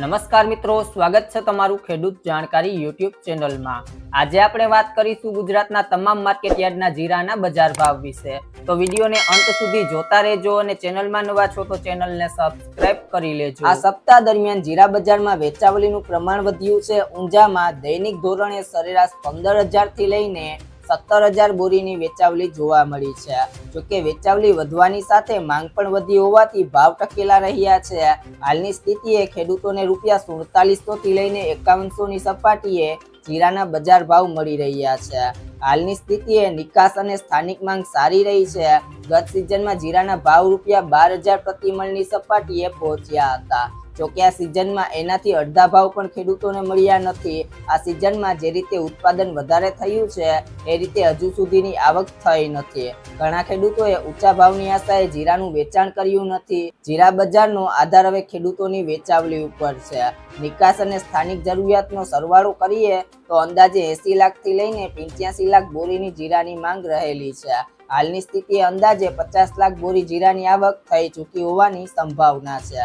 નમસ્કાર મિત્રો, સ્વાગત છે તમારું ખેડૂત જાણકારી યુટ્યુબ ચેનલમાં. આજે આપણે વાત કરીશું ગુજરાતના તમામ માર્કેટ યાર્ડના જીરાના બજાર ભાવ વિશે. તો વિડીયોને અંત સુધી જોતા રહેજો અને ચેનલમાં નવા છો તો ચેનલને સબસ્ક્રાઇબ કરી લેજો. આ સપ્તાહ દરમિયાન જીરા બજારમાં વેચાવલીનું પ્રમાણ વધ્યું છે. ઊંઝામાં દૈનિક ધોરણે સરેરાશ પંદર હજારથી લઈને સત્તર હજાર બોરીની વેચાવલી જોવા મળી છે. જોકે વેચાવલી વધવાની સાથે માંગ પણ વધી હોવાથી ભાવ ટકેલા રહ્યા છે. હાલની સ્થિતિએ ખેડૂતોને રૂપિયા સુડતાલીસો થી લઈને એકાવનસો ની સપાટીએ જીરાના બજાર ભાવ મળી રહ્યા છે. હાલની સ્થિતિએ નિકાસ અને સ્થાનિક માંગ સારી રહી છે. ગત સિઝનમાં જીરાના ભાવ રૂપિયા બાર હજાર પ્રતિ મણની સપાટીએ પહોંચ્યા હતા. જોકે આ સિઝનમાં એનાથી અડધા ભાવ પણ ખેડૂતોને મળ્યા નથી. આ સિઝનમાં જે રીતે ઉત્પાદન વધારે થયું છે, એ રીતે હજુ સુધીની આવક થઈ નથી. ઘણા ખેડૂતોએ ઊંચા ભાવની આશાએ જીરાનું વેચાણ કર્યું નથી. જીરા બજારનો આધાર હવે ખેડૂતોની વેચાવલી ઉપર છે. નિકાસ અને સ્થાનિક જરૂરિયાતનો સરવાળો કરીએ, તો અંદાજે એસી લાખથી લઈને પંચ્યાસી લાખ બોરીની જીરાની માંગ રહેલી છે. હાલની સ્થિતિએ અંદાજે પચાસ લાખ બોરી જીરાની આવક થઈ ચૂકી હોવાની સંભાવના છે.